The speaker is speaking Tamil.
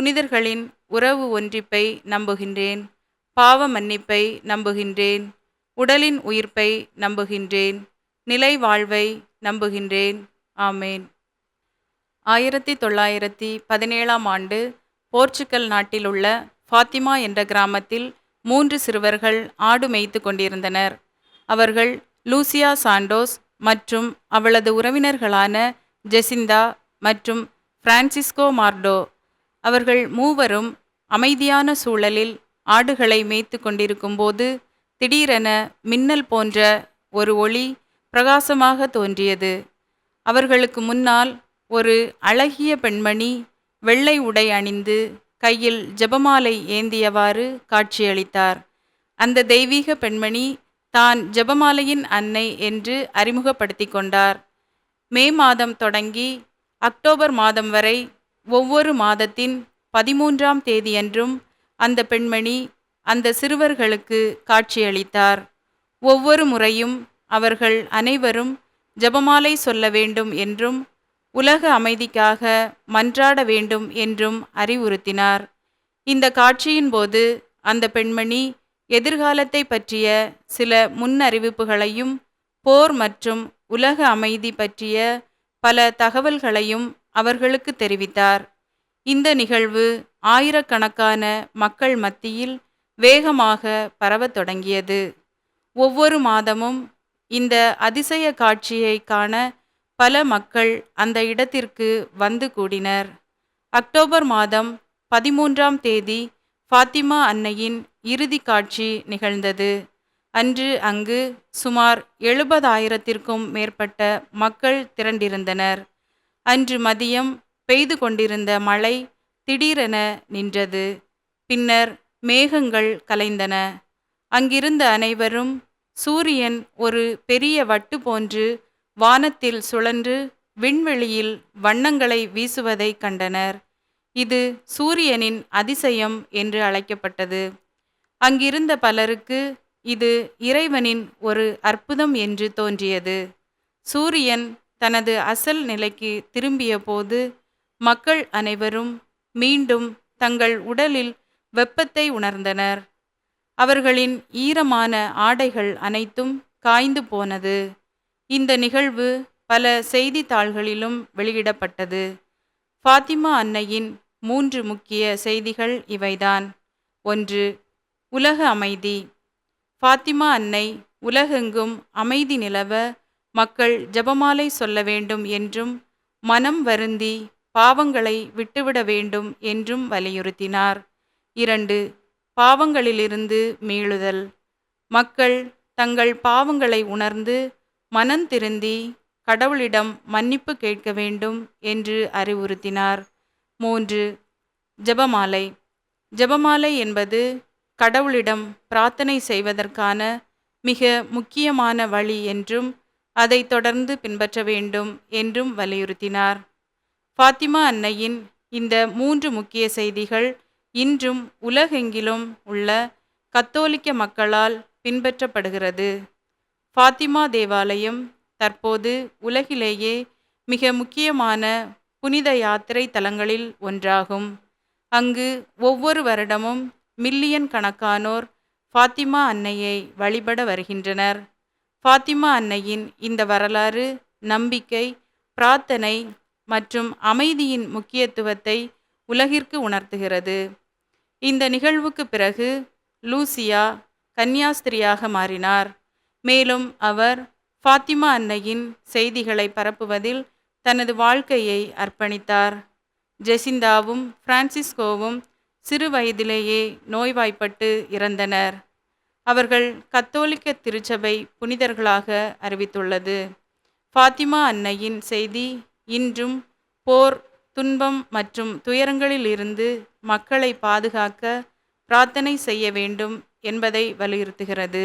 புனிதர்களின் உறவு ஒன்றிப்பை நம்புகின்றேன். பாவ மன்னிப்பை நம்புகின்றேன். உடலின் உயிர்ப்பை நம்புகின்றேன். நிலை வாழ்வை நம்புகின்றேன். ஆமேன். ஆயிரத்தி தொள்ளாயிரத்தி பதினேழாம் ஆண்டு போர்ச்சுகல் நாட்டிலுள்ள ஃபாத்திமா என்ற கிராமத்தில் மூன்று சிறுவர்கள் ஆடு மேய்த்து கொண்டிருந்தனர். அவர்கள் லூசியா சாண்டோஸ் மற்றும் அவளது உறவினர்களான ஜெசிந்தா மற்றும் பிரான்சிஸ்கோ மார்டோ அவர்கள் மூவரும் அமைதியான சூழலில் ஆடுகளை மேய்த்து கொண்டிருக்கும்போது திடீரென மின்னல் போன்ற ஒரு ஒளி பிரகாசமாக தோன்றியது. அவர்களுக்கு முன்னால் ஒரு அழகிய பெண்மணி வெள்ளை உடை அணிந்து கையில் ஜெபமாலை ஏந்தியவாறு காட்சியளித்தார். அந்த தெய்வீக பெண்மணி தான் ஜெபமாலையின் அன்னை என்று அறிமுகப்படுத்தி கொண்டார். மே மாதம் தொடங்கி அக்டோபர் மாதம் வரை ஒவ்வொரு மாதத்தின் பதிமூன்றாம் தேதியன்றும் அந்த பெண்மணி அந்த சிறுவர்களுக்கு காட்சியளித்தார். ஒவ்வொரு முறையும் அவர்கள் அனைவரும் ஜபமாலை சொல்ல வேண்டும் என்றும் உலக அமைதிக்காக மன்றாட வேண்டும் என்றும் அறிவுறுத்தினார். இந்த காட்சியின் போது அந்த பெண்மணி எதிர்காலத்தை பற்றிய சில முன்னறிவிப்புகளையும் போர் மற்றும் உலக அமைதி பற்றிய பல தகவல்களையும் அவர்களுக்கு தெரிவித்தார். இந்த நிகழ்வு ஆயிரக்கணக்கான மக்கள் மத்தியில் வேகமாக பரவத் தொடங்கியது. ஒவ்வொரு மாதமும் இந்த அதிசய காட்சியை காண பல மக்கள் அந்த இடத்திற்கு வந்து கூடினர். அக்டோபர் மாதம் பதிமூன்றாம் தேதி ஃபாத்திமா அன்னையின் இறுதி காட்சி நிகழ்ந்தது. அன்று அங்கு சுமார் எழுபதாயிரத்திற்கும் மேற்பட்ட மக்கள் திரண்டிருந்தனர். அன்று மதியம் பெய்து கொண்டிருந்த மழை திடீரென நின்றது. பின்னர் மேகங்கள் கலைந்தன. அங்கிருந்த அனைவரும் சூரியன் ஒரு பெரிய வட்டு போன்று வானத்தில் சுழன்று விண்வெளியில் வண்ணங்களை வீசுவதை கண்டனர். இது சூரியனின் அதிசயம் என்று அழைக்கப்பட்டது. அங்கிருந்த பலருக்கு இது இறைவனின் ஒரு அற்புதம் என்று தோன்றியது. சூரியன் தனது அசல் நிலைக்கு திரும்பிய போது மக்கள் அனைவரும் மீண்டும் தங்கள் உடலில் வெப்பத்தை உணர்ந்தனர். அவர்களின் ஈரமான ஆடைகள் அனைத்தும் காய்ந்து போனது. இந்த நிகழ்வு பல செய்தித்தாள்களிலும் வெளியிடப்பட்டது. ஃபாத்திமா அன்னையின் மூன்று முக்கிய செய்திகள் இவைதான். ஒன்று உலக அமைதி. ஃபாத்திமா அன்னை உலகெங்கும் அமைதி நிலவ மக்கள் ஜெபமாலை சொல்ல வேண்டும் என்றும் மனம் வருந்தி பாவங்களை விட்டுவிட வேண்டும் என்றும் வலியுறுத்தினார். இரண்டு பாவங்களிலிருந்து மீளுதல். மக்கள் தங்கள் பாவங்களை உணர்ந்து மனந்திருந்தி கடவுளிடம் மன்னிப்பு கேட்க வேண்டும் என்று அறிவுறுத்தினார். மூன்று ஜெபமாலை. ஜெபமாலை என்பது கடவுளிடம் பிரார்த்தனை செய்வதற்கான மிக முக்கியமான வழி என்றும் அதை தொடர்ந்து பின்பற்ற வேண்டும் என்றும் வலியுறுத்தினார். ஃபாத்திமா அன்னையின் இந்த மூன்று முக்கிய செய்திகள் இன்றும் உலகெங்கிலும் உள்ள கத்தோலிக்க மக்களால் பின்பற்றப்படுகிறது. ஃபாத்திமா தேவாலயம் தற்போது உலகிலேயே மிக முக்கியமான புனித யாத்திரை தலங்களில் ஒன்றாகும். அங்கு ஒவ்வொரு வருடமும் மில்லியன் கணக்கானோர் ஃபாத்திமா அன்னையை வழிபட வருகின்றனர். ஃபாத்திமா அன்னையின் இந்த வரலாறு நம்பிக்கை பிரார்த்தனை மற்றும் அமைதியின் முக்கியத்துவத்தை உலகிற்கு உணர்த்துகிறது. இந்த நிகழ்வுக்கு பிறகு லூசியா கன்னியாஸ்திரியாக மாறினார். மேலும் அவர் ஃபாத்திமா அன்னையின் செய்திகளை பரப்புவதில் தனது வாழ்க்கையை அர்ப்பணித்தார். ஜெசிந்தாவும் பிரான்சிஸ்கோவும் சிறு வயதிலேயே நோய்வாய்ப்பட்டு இறந்தனர். அவர்கள் கத்தோலிக்க திருச்சபை புனிதர்களாக அறிவித்துள்ளது. ஃபாத்திமா அன்னையின் செய்தி இன்றும் போர் துன்பம் மற்றும் துயரங்களிலிருந்து மக்களை பாதுகாக்க பிரார்த்தனை செய்ய வேண்டும் என்பதை வலியுறுத்துகிறது.